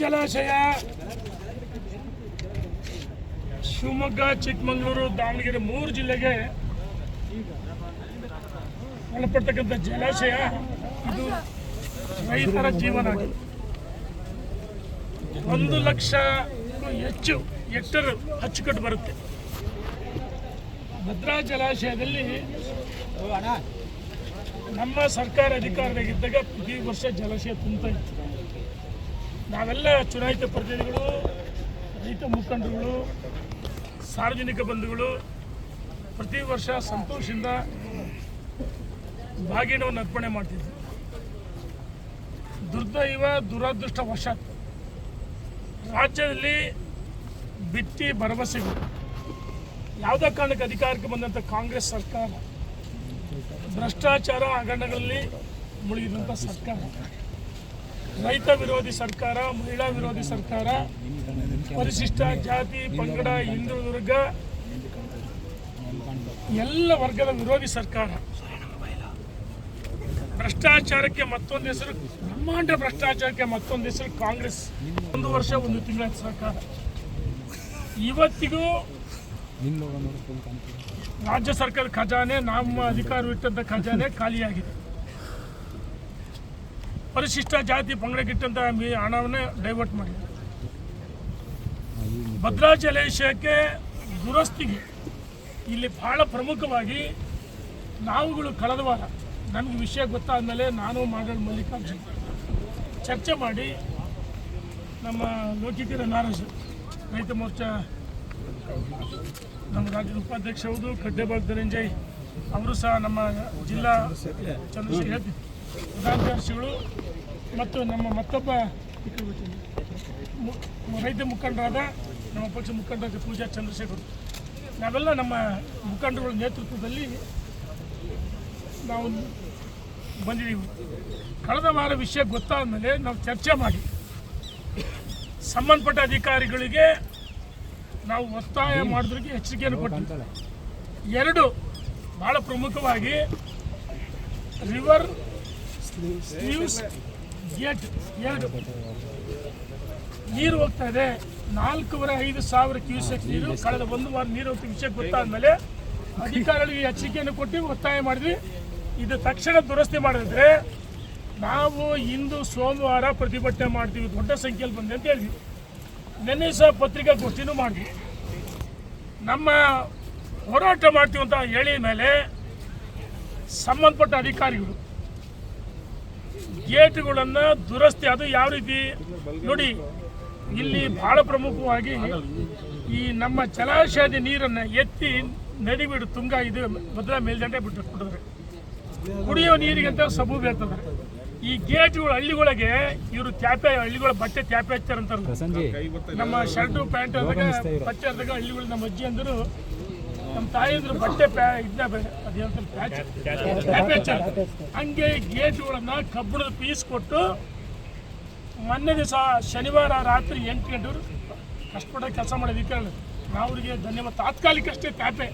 ಜಲಾಶಯ. ಶಿವಮೊಗ್ಗ, ಚಿಕ್ಕಮಗಳೂರು, ದಾವಣಗೆರೆ ಮೂರು ಜಿಲ್ಲೆಗೆ ಒಳಪಡ್ತಕ್ಕಂಥ ಜಲಾಶಯ. ಇದು ರೈತರ ಜೀವನ ಒಂದು ಲಕ್ಷ ಹೆಚ್ಚು ಹೆಕ್ಟರ್ ಅಚ್ಚುಕಟ್ಟು ಬರುತ್ತೆ. ಭದ್ರಾ ಜಲಾಶಯದಲ್ಲಿ ನಮ್ಮ ಸರ್ಕಾರ ಅಧಿಕಾರದಾಗಿದ್ದಾಗ ಪ್ರತಿ ವರ್ಷ ಜಲಾಶಯ ತುಂಬ ಇತ್ತು. ನಾವೆಲ್ಲ ಚುನಾಯಿತ ಪ್ರತಿನಿಧಿಗಳು, ರೈತ ಮುಖಂಡರುಗಳು, ಸಾರ್ವಜನಿಕ ಬಂಧುಗಳು, ಪ್ರತಿ ವರ್ಷ ಸಂತೋಷದಿಂದ ಬಾಗಿನವನ್ನು ಅರ್ಪಣೆ ಮಾಡ್ತಿದ್ವಿ. ದುರ್ದೈವ, ದುರಾದೃಷ್ಟ ವಶ ರಾಜ್ಯದಲ್ಲಿ ಬಿತ್ತಿ ಭರವಸೆಗಳು. ಯಾವುದೇ ಕಾರಣಕ್ಕೆ ಅಧಿಕಾರಕ್ಕೆ ಬಂದಂಥ ಕಾಂಗ್ರೆಸ್ ಸರ್ಕಾರ ಭ್ರಷ್ಟಾಚಾರ ಹಗರಣಗಳಲ್ಲಿ ಮುಳುಗಿದಂಥ ಸರ್ಕಾರ. ರೈತ ವಿರೋಧಿ ಸರ್ಕಾರ, ಮಹಿಳಾ ವಿರೋಧಿ ಸರ್ಕಾರ, ಪರಿಶಿಷ್ಟ ಜಾತಿ, ಪಂಗಡ, ಹಿಂದೂ ವರ್ಗ ಎಲ್ಲ ವರ್ಗದ ವಿರೋಧಿ ಸರ್ಕಾರ. ಭ್ರಷ್ಟಾಚಾರಕ್ಕೆ ಮತ್ತೊಂದು ಹೆಸರು, ಬ್ರಹ್ಮಾಂಡ ಭ್ರಷ್ಟಾಚಾರಕ್ಕೆ ಮತ್ತೊಂದು ಹೆಸರು ಕಾಂಗ್ರೆಸ್. ಒಂದು ವರ್ಷ, ಒಂದು ತಿಂಗಳ ಸರ್ಕಾರ. ಇವತ್ತಿಗೂ ರಾಜ್ಯ ಸರ್ಕಾರದ ಖಜಾನೆ, ನಮ್ಮ ಅಧಿಕಾರವಿಟ್ಟಂಥ ಖಜಾನೆ ಖಾಲಿಯಾಗಿದೆ. ಪರಿಶಿಷ್ಟ ಜಾತಿ ಪಂಗಡಕ್ಕಿಟ್ಟಂಥ ಹಣವನ್ನೇ ಡೈವರ್ಟ್ ಮಾಡಿದೆ ಭದ್ರಾ ಜಲಾಶಯಕ್ಕೆ ದುರಸ್ತಿಗೆ ಇಲ್ಲಿ ಬಹಳ ಪ್ರಮುಖವಾಗಿ ನಾವುಗಳು ಕಳೆದ ವಾರ, ನನಗೆ ವಿಷಯ ಗೊತ್ತಾದ ಮೇಲೆ ನಾನು ಮಾಡಲ್ ಮಲ್ಲಿಕಾರ್ಜುನ್, ಚರ್ಚೆ ಮಾಡಿ ನಮ್ಮ ಲೋಕಿಕರ ನಾರಾಜ್ ರೈತ ಮೋರ್ಚಾ ನಮ್ಮ ರಾಜ್ಯದ ಉಪಾಧ್ಯಕ್ಷ ಹೌದು ಕಡ್ಡೆಬಾಗ್ ಧನಂಜಯ್ ಅವರು ಸಹ ನಮ್ಮ ಜಿಲ್ಲಾ ಚಂದ್ರಶೇಖರ್ ಪ್ರಧಾನ ಕಾರ್ಯದರ್ಶಿಗಳು ಮತ್ತು ನಮ್ಮ ಮತ್ತೊಬ್ಬ ರೈತ ಮುಖಂಡರಾದ ನಮ್ಮ ಪಕ್ಷ ಮುಖಂಡರಾದ ಪೂಜಾ ಚಂದ್ರಶೇಖರ್. ನಾವೆಲ್ಲ ನಮ್ಮ ಮುಖಂಡರುಗಳ ನೇತೃತ್ವದಲ್ಲಿ ನಾವು ಬಂದಿದ್ದೀವಿ. ಕಳೆದ ವಾರ ವಿಷಯ ಗೊತ್ತಾದ ಮೇಲೆ ನಾವು ಚರ್ಚೆ ಮಾಡಿ. ಸಂಬಂಧಪಟ್ಟ ಅಧಿಕಾರಿಗಳಿಗೆ ನಾವು ಒತ್ತಾಯ ಮಾಡೋದ್ರಿಗೆ ಎಚ್ಚರಿಕೆಯನ್ನು ಕೊಟ್ಟಿದ್ದೇವೆ ಎರಡು ಭಾಳ ಪ್ರಮುಖವಾಗಿ ರಿವರ್ ಸ್ಲೀವ್ಸ್ ಎರಡು ನೀರು ಹೋಗ್ತಾ ಇದೆ. ನಾಲ್ಕೂವರೆ ಐದು ಸಾವಿರ ಕ್ಯೂಸೆಕ್ ನೀರು ಕಳೆದ ಒಂದು ವಾರ ನೀರು ಹೋಗ್ತಾ ವಿಷಯ ಗೊತ್ತಾದ್ಮೇಲೆ ಅಧಿಕಾರಿಗಳಿಗೆ ಎಚ್ಚರಿಕೆಯನ್ನು ಕೊಟ್ಟು ಒತ್ತಾಯ ಮಾಡಿದ್ವಿ. ಇದು ತಕ್ಷಣ ದುರಸ್ತಿ ಮಾಡಿದ್ರೆ ನಾವು ಇಂದು ಸೋಮವಾರ ಪ್ರತಿಭಟನೆ ಮಾಡ್ತೀವಿ. ದೊಡ್ಡ ಸಂಖ್ಯೆಯಲ್ಲಿ ಬಂದೆ ಅಂತ ಹೇಳಿದ್ವಿ. ನಿನ್ನೆ ಸಹ ಪತ್ರಿಕಾಗೋಷ್ಠಿನೂ ಮಾಡಿದ್ವಿ. ನಮ್ಮ ಹೋರಾಟ ಮಾಡ್ತೀವಿ ಅಂತ ಹೇಳಿದ ಮೇಲೆ ಸಂಬಂಧಪಟ್ಟ ಅಧಿಕಾರಿಗಳು ಗೇಟ್ಗಳನ್ನು ದುರಸ್ತಿ ಅದು ಯಾವ ರೀತಿ? ನೋಡಿ ಇಲ್ಲಿ ಬಹಳ ಪ್ರಮುಖವಾಗಿ ಈ ನಮ್ಮ ಜಲಾಶಯದ ನೀರನ್ನು ಎತ್ತಿ ನದಿ ಬಿಡು ತುಂಗ ಇದು ಭದ್ರಾ ಮೇಲ್ದಂಡೆ ಬಿಟ್ಟು ಕೊಟ್ಟಿದ್ದಾರೆ ಕುಡಿಯೋ ನೀರಿಗಂತ ಸಬು ಬೇರ್ತದೆ ಈ ಗೇಟ್ಗಳು ಹಳ್ಳಿಗಳಿಗೆ ಇವರು ತ್ಯಾಪೆ ಹಳ್ಳಿಗಳ ಬಟ್ಟೆ ತ್ಯಾಪೆ ಹಚ್ಚಾರಂತ ನಮ್ಮ ಶರ್ಟು ಪ್ಯಾಂಟ್ ಬಟ್ಟೆ ಆದಾಗ ಹಳ್ಳಿಗಳು ನಮ್ಮ ಅಜ್ಜಿ ಅಂದರು ನಮ್ಮ ತಾಯಿದ್ರು ಬಟ್ಟೆ ಹಂಗೆ ಗೇಟ್ಗಳನ್ನ ಕಬ್ಬಿಣದ ಪೀಸ್ ಕೊಟ್ಟು ಮೊನ್ನೆ ದಿವಸ ಶನಿವಾರ ರಾತ್ರಿ ಎಂಟು ಗಂಟೆವರು ಕಷ್ಟಪಟ್ಟ ಕೆಲಸ ಮಾಡೋದಕ್ಕೆ ನಾವು ಅವ್ರಿಗೆ ಧನ್ಯವಾದ. ತಾತ್ಕಾಲಿಕ ಅಷ್ಟೇ ಟ್ಯಾಪೆ